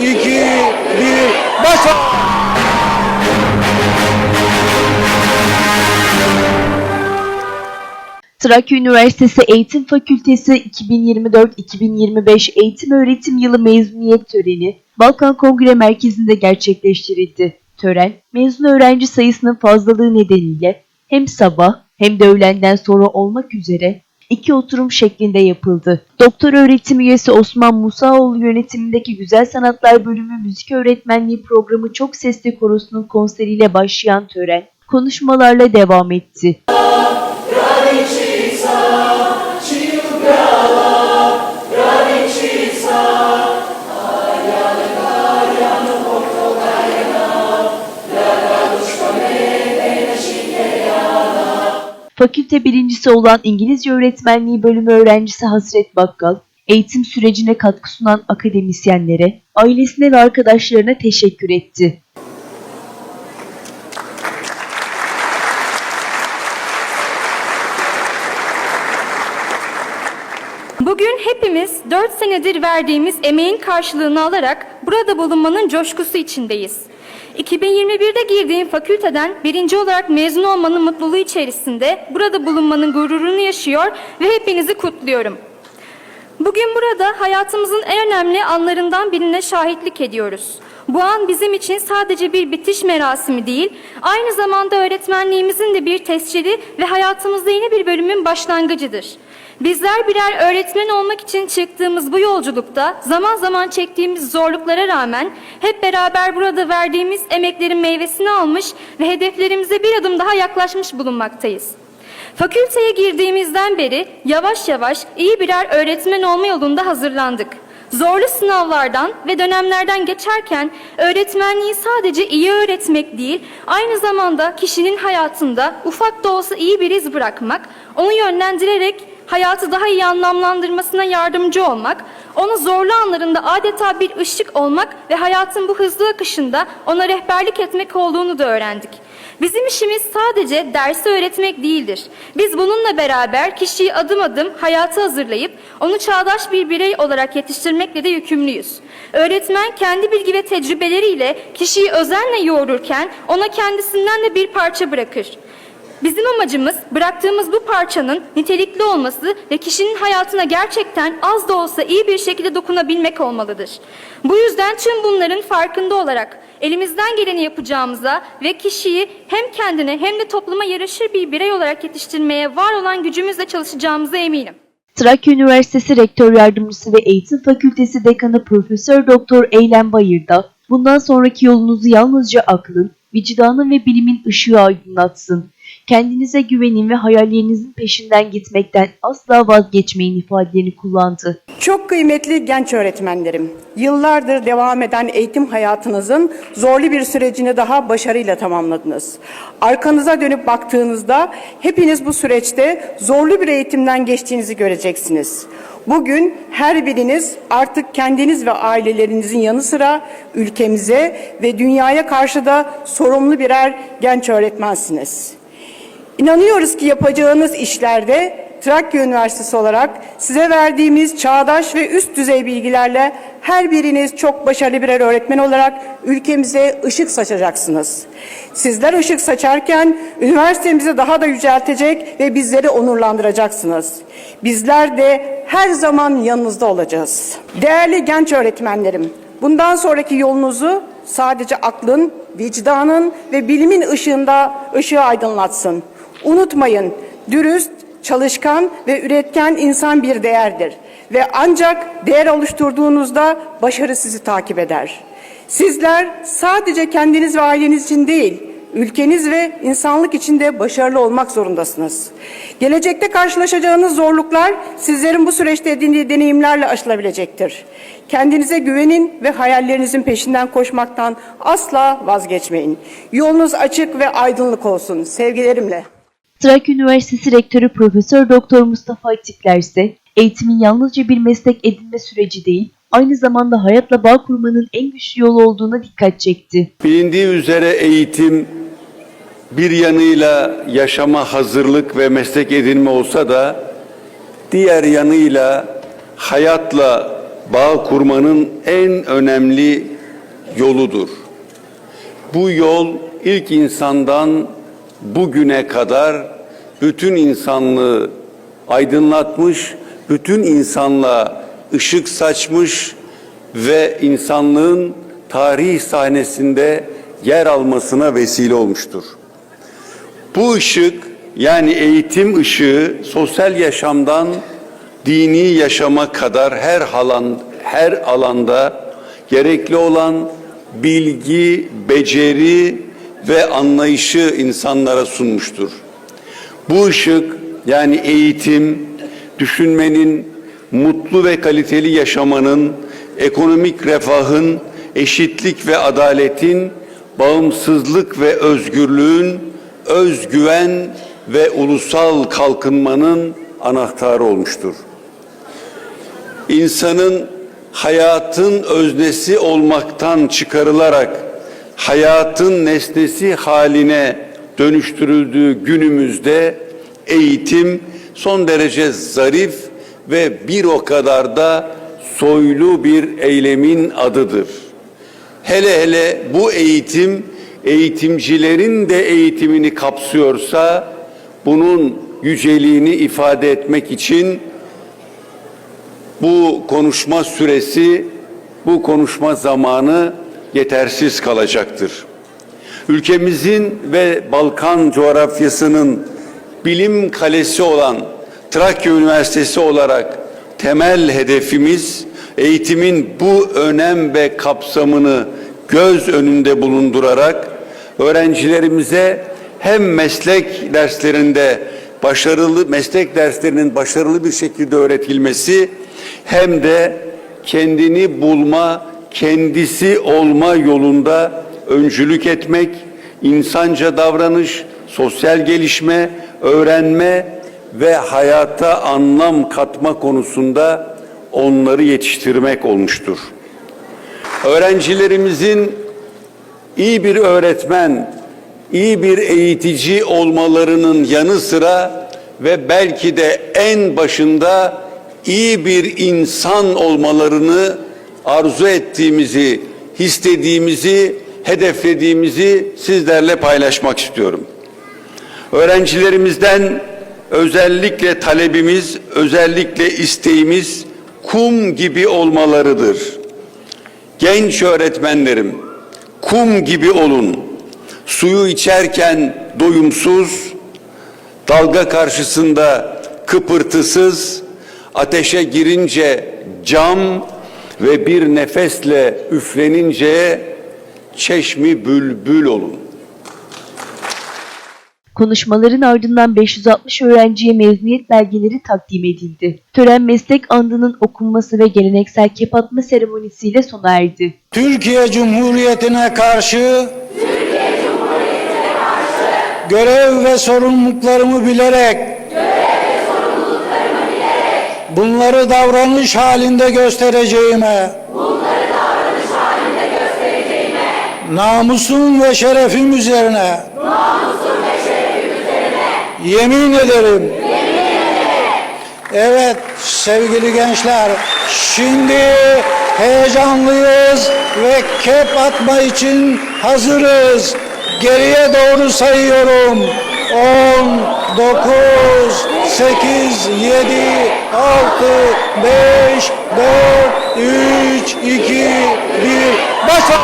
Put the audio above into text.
2, 1, başla! Trakya Üniversitesi Eğitim Fakültesi 2024-2025 eğitim öğretim yılı mezuniyet töreni Balkan Kongre Merkezi'nde gerçekleştirildi. Tören, mezun öğrenci sayısının fazlalığı nedeniyle hem sabah hem de öğlenden sonra olmak üzere iki oturum şeklinde yapıldı. Doktor öğretim üyesi Osman Musaoğlu yönetimindeki Güzel Sanatlar Bölümü Müzik Öğretmenliği Programı Çok Sesli Korosu'nun konseriyle başlayan tören konuşmalarla devam etti. Fakülte birincisi olan İngilizce öğretmenliği bölümü öğrencisi Hasret Bakkal, eğitim sürecine katkı sunan akademisyenlere, ailesine ve arkadaşlarına teşekkür etti. Bugün hepimiz 4 senedir verdiğimiz emeğin karşılığını alarak burada bulunmanın coşkusu içindeyiz. 2021'de girdiğim fakülteden birinci olarak mezun olmanın mutluluğu içerisinde burada bulunmanın gururunu yaşıyor ve hepinizi kutluyorum. Bugün burada hayatımızın en önemli anlarından birine şahitlik ediyoruz. Bu an bizim için sadece bir bitiş merasimi değil, aynı zamanda öğretmenliğimizin de bir tescili ve hayatımızda yeni bir bölümün başlangıcıdır. Bizler birer öğretmen olmak için çıktığımız bu yolculukta zaman zaman çektiğimiz zorluklara rağmen hep beraber burada verdiğimiz emeklerin meyvesini almış ve hedeflerimize bir adım daha yaklaşmış bulunmaktayız. Fakülteye girdiğimizden beri yavaş yavaş iyi birer öğretmen olma yolunda hazırlandık. Zorlu sınavlardan ve dönemlerden geçerken öğretmenliği sadece iyi öğretmek değil, aynı zamanda kişinin hayatında ufak da olsa iyi bir iz bırakmak, onu yönlendirerek hayatı daha iyi anlamlandırmasına yardımcı olmak, onu zorlu anlarında adeta bir ışık olmak ve hayatın bu hızlı akışında ona rehberlik etmek olduğunu da öğrendik. Bizim işimiz sadece dersi öğretmek değildir. Biz bununla beraber kişiyi adım adım hayata hazırlayıp onu çağdaş bir birey olarak yetiştirmekle de yükümlüyüz. Öğretmen kendi bilgi ve tecrübeleriyle kişiyi özenle yoğururken ona kendisinden de bir parça bırakır. Bizim amacımız bıraktığımız bu parçanın nitelikli olması ve kişinin hayatına gerçekten az da olsa iyi bir şekilde dokunabilmek olmalıdır. Bu yüzden tüm bunların farkında olarak elimizden geleni yapacağımıza ve kişiyi hem kendine hem de topluma yaraşır bir birey olarak yetiştirmeye var olan gücümüzle çalışacağımıza eminim. Trakya Üniversitesi Rektör Yardımcısı ve Eğitim Fakültesi Dekanı Profesör Doktor Eylem Bayırda, bundan sonraki yolunuzu yalnızca aklın, vicdanın ve bilimin ışığı aydınlatsın. Kendinize güvenin ve hayallerinizin peşinden gitmekten asla vazgeçmeyin ifadelerini kullandı. Çok kıymetli genç öğretmenlerim, yıllardır devam eden eğitim hayatınızın zorlu bir sürecini daha başarıyla tamamladınız. Arkanıza dönüp baktığınızda hepiniz bu süreçte zorlu bir eğitimden geçtiğinizi göreceksiniz. Bugün her biriniz artık kendiniz ve ailelerinizin yanı sıra ülkemize ve dünyaya karşı da sorumlu birer genç öğretmensiniz. İnanıyoruz ki yapacağınız işlerde Trakya Üniversitesi olarak size verdiğimiz çağdaş ve üst düzey bilgilerle her biriniz çok başarılı birer öğretmen olarak ülkemize ışık saçacaksınız. Sizler ışık saçarken üniversitemizi daha da yüceltecek ve bizleri onurlandıracaksınız. Bizler de her zaman yanınızda olacağız. Değerli genç öğretmenlerim, bundan sonraki yolunuzu sadece aklın, vicdanın ve bilimin ışığında ışığı aydınlatsın. Unutmayın, dürüst, çalışkan ve üretken insan bir değerdir ve ancak değer oluşturduğunuzda başarı sizi takip eder. Sizler sadece kendiniz ve aileniz için değil, ülkeniz ve insanlık için de başarılı olmak zorundasınız. Gelecekte karşılaşacağınız zorluklar sizlerin bu süreçte edindiği deneyimlerle aşılabilecektir. Kendinize güvenin ve hayallerinizin peşinden koşmaktan asla vazgeçmeyin. Yolunuz açık ve aydınlık olsun. Sevgilerimle. Trakya Üniversitesi Rektörü Profesör Doktor Mustafa Atikler ise eğitimin yalnızca bir meslek edinme süreci değil, aynı zamanda hayatla bağ kurmanın en güçlü yolu olduğuna dikkat çekti. Bilindiği üzere eğitim bir yanıyla yaşama hazırlık ve meslek edinme olsa da diğer yanıyla hayatla bağ kurmanın en önemli yoludur. Bu yol ilk insandan bugüne kadar bütün insanlığı aydınlatmış, bütün insanlığa ışık saçmış ve insanlığın tarih sahnesinde yer almasına vesile olmuştur. Bu ışık yani eğitim ışığı sosyal yaşamdan dini yaşama kadar her alan her alanda gerekli olan bilgi, beceri ve anlayışı insanlara sunmuştur. Bu ışık yani eğitim, düşünmenin, mutlu ve kaliteli yaşamanın, ekonomik refahın, eşitlik ve adaletin, bağımsızlık ve özgürlüğün, özgüven ve ulusal kalkınmanın anahtarı olmuştur. İnsanın hayatın öznesi olmaktan çıkarılarak hayatın nesnesi haline dönüştürüldüğü günümüzde eğitim son derece zarif ve bir o kadar da soylu bir eylemin adıdır. Hele hele bu eğitim eğitimcilerin de eğitimini kapsıyorsa bunun yüceliğini ifade etmek için bu konuşma süresi, bu konuşma zamanı yetersiz kalacaktır. Ülkemizin ve Balkan coğrafyasının bilim kalesi olan Trakya Üniversitesi olarak temel hedefimiz eğitimin bu önem ve kapsamını göz önünde bulundurarak öğrencilerimize hem meslek derslerinde başarılı meslek derslerinin başarılı bir şekilde öğretilmesi hem de kendini bulma, kendisi olma yolunda öncülük etmek, insanca davranış, sosyal gelişme, öğrenme ve hayata anlam katma konusunda onları yetiştirmek olmuştur. Öğrencilerimizin iyi bir öğretmen, iyi bir eğitici olmalarının yanı sıra ve belki de en başında iyi bir insan olmalarını arzu ettiğimizi, istediğimizi, hedeflediğimizi sizlerle paylaşmak istiyorum. Öğrencilerimizden özellikle talebimiz, özellikle isteğimiz kum gibi olmalarıdır. Genç öğretmenlerim, kum gibi olun. Suyu içerken doyumsuz, dalga karşısında kıpırtısız, ateşe girince cam ve bir nefesle üflenince çeşmi bülbül olun. Konuşmaların ardından 560 öğrenciye mezuniyet belgeleri takdim edildi. Tören meslek andının okunması ve geleneksel kep atma seremonisiyle sona erdi. Türkiye Cumhuriyeti'ne karşı görev ve sorumluluklarımı bilerek bunları davranış halinde göstereceğime. Namusum ve şerefim üzerine. Yemin ederim. Evet sevgili gençler, şimdi heyecanlıyız ve kep atma için hazırız. Geriye doğru sayıyorum. 10, 9, 8, 7, 6, 5, 4, 3, 2, 1, başla!